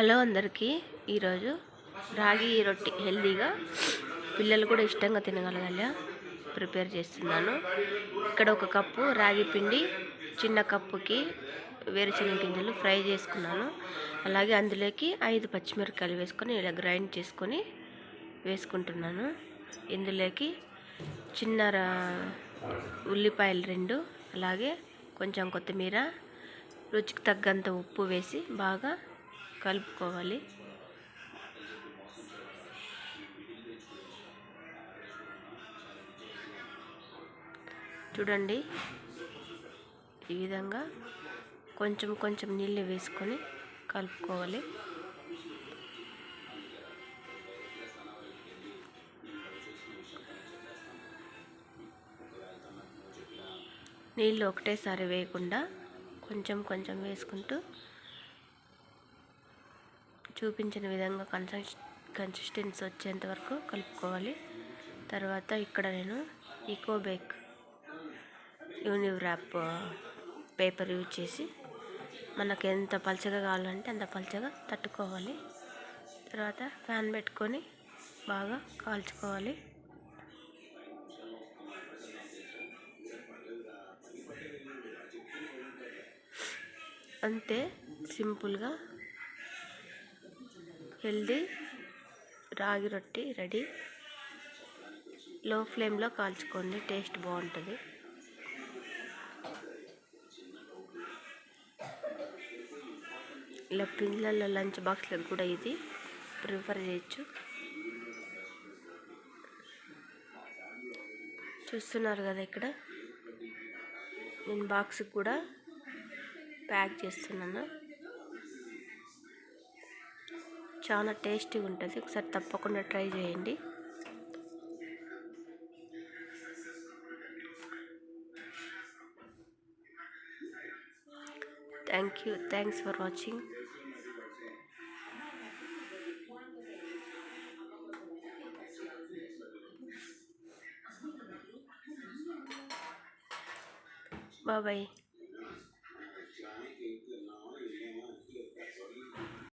Hello అందరికీ. ఈరోజు రాగి రొట్టి హెల్దీగా పిల్లలు కూడా ఇష్టంగా తినగలగల ప్రిపేర్ చేస్తున్నాను. ఇక్కడ ఒక కప్పు రాగి పిండి చిన్న కప్పుకి వేరుశనగ గింజలు ఫ్రై చేసుకున్నాను. అలాగే అందులోకి ఐదు పచ్చిమిరపకాయలు వేసుకొని ఇలా గ్రైండ్ చేసుకొని వేసుకుంటున్నాను. ఇందులోకి చిన్న ఉల్లిపాయలు రెండు అలాగే కొంచెం కొత్తిమీర రుచికి తగ్గంత ఉప్పు వేసి బాగా కలుపుకోవాలి. చూడండి ఈ విధంగా కొంచెం కొంచెం నీళ్ళు వేసుకొని కలుపుకోవాలి. నీళ్ళు ఒకటేసారి వేయకుండా కొంచెం కొంచెం వేసుకుంటూ చూపించిన విధంగా కన్సిస్ కన్సిస్టెన్సీ వచ్చేంత వరకు కలుపుకోవాలి. తర్వాత ఇక్కడ నేను eco bake Univrap paper use చేసి మనకు ఎంత పలచగా కావాలంటే అంత పలచగా తట్టుకోవాలి. తర్వాత ఫ్యాన్ పెట్టుకొని బాగా కాల్చుకోవాలి. అంతే సింపుల్గా హెల్దీ రాగి రొట్టి రెడీ. లో ఫ్లేమ్లో కాల్చుకోండి టేస్ట్ బాగుంటుంది. ఇలా పిల్లల లంచ్ బాక్స్లకు కూడా ఇది ప్రిఫర్ చేయొచ్చు. చూస్తున్నారు కదా ఇక్కడ? నేను బాక్స్ కూడా ప్యాక్ చేస్తున్నాను. చాలా టేస్టీగా ఉంటుంది. ఒకసారి తప్పకుండా ట్రై చేయండి. Thank you thanks for watching బాబాయ్